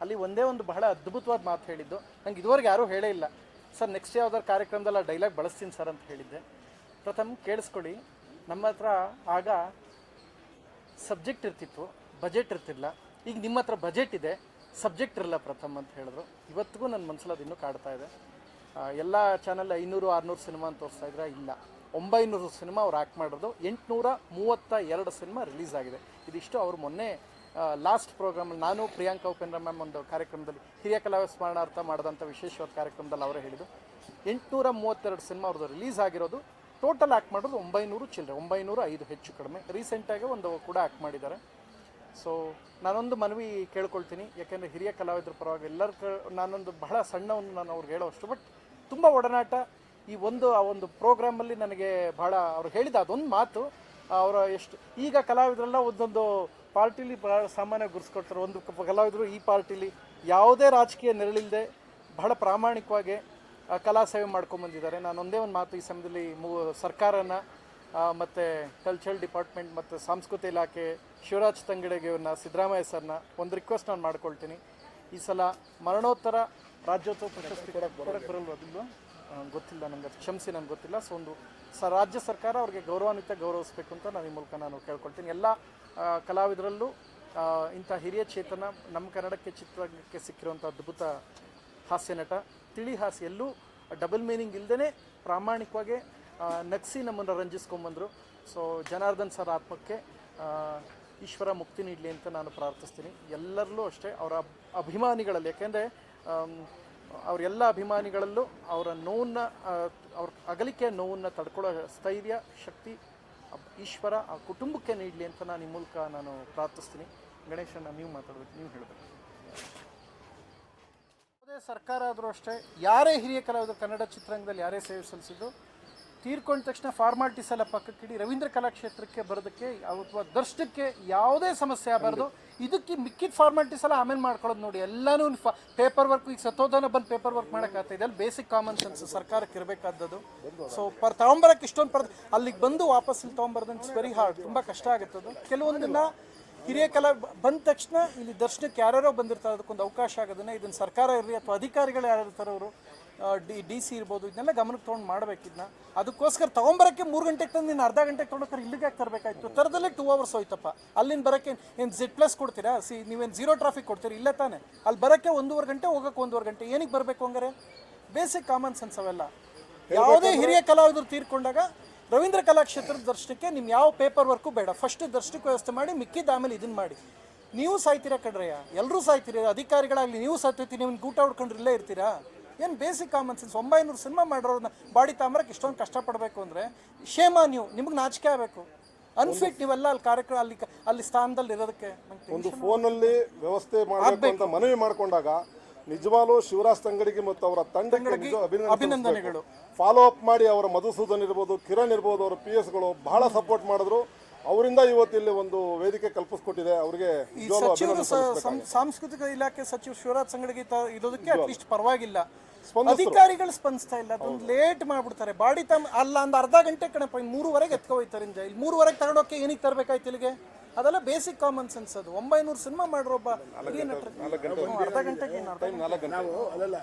ಅಲ್ಲಿ ಒಂದೇ ಒಂದು ಬಹಳ ಅದ್ಭುತವಾದ ಮಾತು ಹೇಳಿದ್ದು. ನಂಗೆ ಇದುವರೆಗೆ ಯಾರೂ ಹೇಳೇ ಇಲ್ಲ. ಸರ್ ನೆಕ್ಸ್ಟ್ ಯಾವ್ದಾದ್ರು ಕಾರ್ಯಕ್ರಮದಲ್ಲಿ ಆ ಡೈಲಾಗ್ ಬಳಸ್ತೀನಿ ಸರ್ ಅಂತ ಹೇಳಿದ್ದೆ. ಪ್ರಥಮ ಕೇಳಿಸ್ಕೊಳ್ಳಿ. ನಮ್ಮ ಹತ್ರ ಆಗ ಸಬ್ಜೆಕ್ಟ್ ಇರ್ತಿತ್ತು ಬಜೆಟ್ ಇರ್ತಿಲ್ಲ ಈಗ ನಿಮ್ಮ ಹತ್ರ ಬಜೆಟ್ ಇದೆ ಸಬ್ಜೆಕ್ಟ್ ಇರಲ್ಲ ಪ್ರಥಮ್ ಅಂತ ಹೇಳಿದ್ರು. ಇವತ್ತಿಗೂ ನನ್ನ ಮನಸ್ಸಲ್ಲಿ ಅದು ಇನ್ನೂ ಕಾಡ್ತಾ ಇದೆ. ಎಲ್ಲ ಚಾನಲ್ ಐನೂರು, ಆರುನೂರು ಸಿನಿಮಾ ಅಂತ ತೋರಿಸ್ತಾ ಇದ್ರೆ? ಇಲ್ಲ. ಒಂಬೈನೂರು ಸಿನಿಮಾ ಅವ್ರು ಆ್ಯಕ್ಟ್ ಮಾಡಿರೋದು. ಎಂಟುನೂರ ಮೂವತ್ತ ಎರಡು ಸಿನಿಮಾ ರಿಲೀಸ್ ಆಗಿದೆ. ಇದಿಷ್ಟು ಅವರು ಮೊನ್ನೆ ಲಾಸ್ಟ್ ಪ್ರೋಗ್ರಾಮ್ ನಾನು, ಪ್ರಿಯಾಂಕಾ ಉಪೇಂದ್ರ ಮ್ಯಾಮ್ ಒಂದು ಕಾರ್ಯಕ್ರಮದಲ್ಲಿ ಹಿರಿಯ ಕಲಾವಿದ ಸ್ಮರಣಾರ್ಥ ಮಾಡಿದಂಥ ವಿಶೇಷವಾದ ಕಾರ್ಯಕ್ರಮದಲ್ಲಿ ಅವರೇ ಹೇಳಿದ್ದು. ಎಂಟುನೂರ ಮೂವತ್ತೆರಡು ಸಿನಿಮಾ ಅವ್ರದ್ದು ರಿಲೀಸ್ ಆಗಿರೋದು. ಟೋಟಲ್ ಆ್ಯಕ್ಟ್ ಮಾಡೋದು ಒಂಬೈನೂರು ಚಿಲ್ಲರೆ ಒಂಬೈನೂರು ಐದು ಹೆಚ್ಚು ಕಡಿಮೆ. ರೀಸೆಂಟಾಗಿ ಒಂದು ಕೂಡ ಆ್ಯಕ್ಟ್ ಮಾಡಿದ್ದಾರೆ. ಸೊ ನಾನೊಂದು ಮನವಿ ಕೇಳ್ಕೊಳ್ತೀನಿ. ಯಾಕೆಂದರೆ ಹಿರಿಯ ಕಲಾವಿದರ ಪರವಾಗಿ ಎಲ್ಲರ ನಾನೊಂದು ಬಹಳ ಸಣ್ಣವನ್ನು ನಾನು ಅವ್ರಿಗೆ ಹೇಳೋಷ್ಟು ಬಟ್ ತುಂಬ ಒಡನಾಟ. ಈ ಒಂದು, ಆ ಒಂದು ಪ್ರೋಗ್ರಾಮಲ್ಲಿ ನನಗೆ ಭಾಳ ಅವ್ರು ಹೇಳಿದ ಅದೊಂದು ಮಾತು. ಅವರ ಎಷ್ಟು, ಈಗ ಕಲಾವಿದರೆಲ್ಲ ಒಂದೊಂದು ಪಾರ್ಟಿಲಿ ಬಹಳ ಸಾಮಾನ್ಯ ಗುರ್ಸ್ಕೊಡ್ತಾರೆ. ಒಂದು ಕಲಾವಿದರು ಈ ಪಾರ್ಟಿಲಿ ಯಾವುದೇ ರಾಜಕೀಯ ನೆರಳಿಲ್ಲದೆ ಬಹಳ ಪ್ರಾಮಾಣಿಕವಾಗಿ ಕಲಾ ಸೇವೆ ಮಾಡ್ಕೊಂಬಂದಿದ್ದಾರೆ ನಾನು ಒಂದೇ ಒಂದು ಮಾತು ಈ ಸಮಯದಲ್ಲಿ ಸರ್ಕಾರನ ಮತ್ತು ಕಲ್ಚರಲ್ ಡಿಪಾರ್ಟ್ಮೆಂಟ್ ಮತ್ತು ಸಾಂಸ್ಕೃತಿಕ ಇಲಾಖೆ, ಶಿವರಾಜ್ ತಂಗಡೆಗೆ ಇವ್ರನ್ನ, ಸಿದ್ದರಾಮಯ್ಯ ಸರ್ನ ಒಂದು ರಿಕ್ವೆಸ್ಟ್ ನಾನು ಮಾಡ್ಕೊಳ್ತೀನಿ. ಈ ಸಲ ಮರಣೋತ್ತರ ರಾಜ್ಯೋತ್ಸವ ಪ್ರಶಸ್ತಿ ಗೊತ್ತಿಲ್ಲ ನನಗೆ ಅದು ಕ್ಷಮಿಸಿ ನನಗೆ ಗೊತ್ತಿಲ್ಲ. ಸೊ ಒಂದು ಸ ರಾಜ್ಯ ಸರ್ಕಾರ ಅವ್ರಿಗೆ ಗೌರವಾನ್ವಿತ ಗೌರವಿಸಬೇಕು ಅಂತ ನಾನು ಈ ಮೂಲಕ ನಾನು ಕೇಳ್ಕೊಳ್ತೀನಿ. ಎಲ್ಲ ಕಲಾವಿದರಲ್ಲೂ ಇಂಥ ಹಿರಿಯ ಚೇತನ ನಮ್ಮ ಕನ್ನಡಕ್ಕೆ ಚಿತ್ರರಂಗಕ್ಕೆ ಸಿಕ್ಕಿರುವಂಥ ಅದ್ಭುತ ಹಾಸ್ಯ ನಟ, ತಿಳಿ ಹಾಸ್ಯ ಎಲ್ಲೂ ಡಬಲ್ ಮೀನಿಂಗ್ ಇಲ್ಲದೇ ಪ್ರಾಮಾಣಿಕವಾಗಿ ನಗಿಸಿ ನಮ್ಮನ್ನು ರಂಜಿಸ್ಕೊಂಬಂದರು. ಸೊ ಜನಾರ್ದನ್ ಸರ್ ಆತ್ಮಕ್ಕೆ ಈಶ್ವರ ಮುಕ್ತಿ ನೀಡಲಿ ಅಂತ ನಾನು ಪ್ರಾರ್ಥಿಸ್ತೀನಿ. ಎಲ್ಲರಲ್ಲೂ ಅಷ್ಟೇ ಅವರ ಅಭಿಮಾನಿಗಳಲ್ಲಿ, ಯಾಕೆಂದರೆ ಅವರೆಲ್ಲ ಅಭಿಮಾನಿಗಳಲ್ಲೂ ಅವರ ನೋವನ್ನು ಅವ್ರ ಅಗಲಿಕೆಯ ನೋವನ್ನು ತಡ್ಕೊಳ್ಳೋ ಸ್ಥೈರ್ಯ, ಶಕ್ತಿ ಈಶ್ವರ ಆ ಕುಟುಂಬಕ್ಕೆ ನೀಡಲಿ ಅಂತ ನಾನು ಈ ಮೂಲಕ ನಾನು ಪ್ರಾರ್ಥಿಸ್ತೀನಿ. ಗಣೇಶನ ನೀವು ಮಾತಾಡ್ಬೇಕು, ನೀವು ಹೇಳಬೇಕು. ಯಾವುದೇ ಸರ್ಕಾರ ಆದರೂ ಅಷ್ಟೇ, ಯಾರೇ ಹಿರಿಯ ಕಲಾವಿದರು ಕನ್ನಡ ಚಿತ್ರರಂಗದಲ್ಲಿ ಯಾರೇ ಸೇವೆ ಸಲ್ಲಿಸಿದ್ರು ತೀರ್ಕೊಂಡ ತಕ್ಷಣ ಫಾರ್ಮಾಲಿಟೀಸ್ ಎಲ್ಲ ಪಕ್ಕಕ್ಕೆ ಇಡೀ ರವೀಂದ್ರ ಕಲಾಕ್ಷೇತ್ರಕ್ಕೆ ಬರೋದಕ್ಕೆ ಅಥವಾ ದರ್ಶನಕ್ಕೆ ಯಾವುದೇ ಸಮಸ್ಯೆ ಆಗಬಾರ್ದು. ಇದಕ್ಕೆ ಮಿಕ್ಕಿದ ಫಾರ್ಮಾಲಿಟೀಸ್ ಎಲ್ಲ ಆಮೇಲೆ ಮಾಡ್ಕೊಳ್ಳೋದು ನೋಡಿ. ಎಲ್ಲನೂ ಪೇಪರ್ ವರ್ಕ್ ಈಗ ಸತೋದನ ಬಂದು ಪೇಪರ್ ವರ್ಕ್ ಮಾಡೋಕ್ಕಾಗ್ತಾ ಇದೆ. ಅಲ್ಲಿ ಬೇಸಿಕ್ ಕಾಮನ್ ಸೆನ್ಸ್ ಸರ್ಕಾರಕ್ಕೆ ಇರಬೇಕಾದದ್ದು. ಸೊ ಪರ್ ತಗೊಂಬರಕ್ಕೆ ಇಷ್ಟೊಂದು ಪರ್ ಅಲ್ಲಿಗೆ ಬಂದು ವಾಪಸ್ ಇಲ್ಲಿ ತೊಗೊಂಬರ್ದು ಇಟ್ಸ್ ವೆರಿ ಹಾರ್ಡ್ ತುಂಬ ಕಷ್ಟ ಆಗುತ್ತದು ಕೆಲವೊಂದನ್ನ ಹಿರಿಯ ಕಲಾ ಬಂದ ತಕ್ಷಣ ಇಲ್ಲಿ ದರ್ಶನಕ್ಕೆ ಯಾರ್ಯಾರೋ ಬಂದಿರ್ತಾರೆ ಅದಕ್ಕೊಂದು ಅವಕಾಶ ಆಗೋದನ್ನ ಇದನ್ನು ಸರ್ಕಾರ ಇರಲಿ ಅಥವಾ ಅಧಿಕಾರಿಗಳು ಯಾರು ಇರ್ತಾರೆ ಅವರು ಡಿ ಡಿ ಸಿ ಇರ್ಬೋದು ಇದನ್ನೆಲ್ಲ ಗಮನಕ್ಕೆ ತೊಗೊಂಡು ಮಾಡಬೇಕು ಇದನ್ನ ಅದಕ್ಕೋಸ್ಕರ ತೊಗೊಂಬರಕ್ಕೆ ಮೂರು ಗಂಟೆಗೆ ತಂದು ನೀನು ಅರ್ಧ ಗಂಟೆಗೆ ತೊಗೊಂಡ್ರೆ ಇಲ್ಲಿಗೆ ಯಾಕೆ ತರಬೇಕಾಯ್ತು? ತರದಲ್ಲೇ ಟೂ ಅವರ್ಸ್ ಹೋಯ್ತಪ್ಪ. ಅಲ್ಲಿಂದ ಬರೋಕ್ಕೆ ಏನು ಜೆಡ್ ಪ್ಲಸ್ ಕೊಡ್ತೀರಾ? ಸಿ ನೀವೇನು ಝೀರೋ ಟ್ರಾಫಿಕ್ ಕೊಡ್ತೀರಿ? ಇಲ್ಲ ತಾನೆ. ಅಲ್ಲಿ ಬರೋಕ್ಕೆ ಒಂದೂವರೆ ಗಂಟೆ ಹೋಗೋಕೆ ಒಂದೂವರೆ ಗಂಟೆ. ಏನಕ್ಕೆ ಬರಬೇಕು ಹಂಗಾರೆ? ಬೇಸಿಕ್ ಕಾಮನ್ ಸೆನ್ಸ್ ಅವೆಲ್ಲ. ಯಾವುದೇ ಹಿರಿಯ ಕಲಾವಿದರು ತೀರ್ಕೊಂಡಾಗ ರವೀಂದ್ರ ಕಲಾಕ್ಷೇತ್ರದ ದರ್ಶನಕ್ಕೆ ನಿಮ್ಮ ಯಾವ ಪೇಪರ್ ವರ್ಕು ಬೇಡ. ಫಸ್ಟ್ ದರ್ಶನಕ್ಕೆ ವ್ಯವಸ್ಥೆ ಮಾಡಿ ಮಿಕ್ಕಿದ ಆಮೇಲೆ ಇದನ್ನ ಮಾಡಿ. ನೀವು ಸಾಯ್ತೀರಾ ಕಡ್ರಯ್ಯ ಎಲ್ಲರೂ ಸಾಯ್ತೀರಿ? ಅಧಿಕಾರಿಗಳಾಗಲಿ ನೀವು ಸಾಯ್ತೀರಿ ನೀವು ಗೂಟ ಹೊಡ್ಕೊಂಡ್ರೆ ಇಲ್ಲೇ ಇರ್ತೀರಾ? ಏನು ಬೇಸಿಕ್ ಕಾಮನ್ ಸೆನ್ಸ್ ಒಂಬೈನೂರು ಸಿನಿಮಾ ಮಾಡಿರೋದನ್ನ ಬಾಡಿ ತಾಮ್ರಕ್ಕೆ ಇಷ್ಟೊಂದು ಕಷ್ಟಪಡಬೇಕು ಅಂದರೆ ಶೇಮ ನೀವು ನಿಮಗೆ ನಾಚಿಕೆ ಆಗಬೇಕು. ಅನ್ಫಿಟ್ ನೀವೆಲ್ಲ ಅಲ್ಲಿ ಕಾರ್ಯಕ್ರಮ ಅಲ್ಲಿ ಅಲ್ಲಿ ಸ್ಥಾನದಲ್ಲಿ ಇರೋದಕ್ಕೆ ಒಂದು ಫೋನಲ್ಲಿ ವ್ಯವಸ್ಥೆ ಮಾಡಬೇಕು ಅಂತ ಮನವಿ ಮಾಡಿಕೊಂಡಾಗ ನಿಜವಾಗ್ಲೂ ಶಿವರಾಜ್ ತಂಗಡಿಗೆ ಮತ್ತು ಅವರ ತಂಡಕ್ಕೆ ಅಭಿನಂದನೆಗಳು. ಫಾಲೋ ಅಪ್ ಮಾಡಿ ಅವರ ಮಧುಸೂದನ್ ಇರ್ಬೋದು ಕಿರಣ್ ಇರ್ಬೋದು ಅವರ ಪಿ ಎಸ್ಗಳು ಬಹಳ ಸಪೋರ್ಟ್ ಮಾಡಿದ್ರು. ಅವರಿಂದ ಇವತ್ತಿಲ್ಲಿ ಒಂದು ವೇದಿಕೆ ಕಲ್ಪಿಸ್ಕೊಟ್ಟಿದೆ. ಅವರಿಗೆ ಈ ನಿಜವಾಗ್ಲೂ ಸಚಿವರು ಅಭಿನಂದನೆ ಸ- ಸಲ್ಲಿಸ್ಬೇಕು. ಸಂ- ಸಾಂಸ್ಕೃತಿಕ ಇಲಾಖೆ ಸಚಿವ ಶಿವರಾಜ್ ಸಂಗಡಿಗೆ ತ- ಇರೋದಕ್ಕೆ ಅಟ್ಲೀಸ್ಟ್ ಪರವಾಗಿಲ್ಲ. ಸ್ಪಂದಿಸ್ರು. ಅಧಿಕಾರಿಗಳು ಸ್ಪಂದಿಸ್ತಾ ಇಲ್ಲ. ಅದೊಂದು ಲೇಟ್ ಮಾಡ್ಬಿಡ್ತಾರೆ. ಬಾಡಿ ತಮ್ಮ ಅಲ್ಲ ಒಂದು ಅರ್ಧ ಗಂಟೆ ಕಣಪ್ಪ ಇನ್ನು ಮೂರುವರೆಗೆ ಎತ್ಕೊ ಹೋಯ್ತಾರೆ ಇಂಜ ಇಲ್ಲಿ ಮೂರುವರೆಗೆ ತಗೊಂಡೋಕೆ ಏನಕ್ಕೆ ತರಬೇಕಾಯ್ತು ಇಲ್ಲಿಗೆ? ಅದೆಲ್ಲ ಬೇಸಿಕ್ ಕಾಮನ್ ಸೆನ್ಸ್ ಅದು. ಒಂಬೈನೂರು ಸಿನಿಮಾ ಮಾಡಿರೋ ಒಬ್ಬ ಹಿರಿಯ ನಟರು ಹ್ಮ್, ಅರ್ಧ ಗಂಟೆಗೆ ಏನು ಅರ್ಧ ಗಂಟೆ. ನಾವು ಅಲ್ಲಲ್ಲ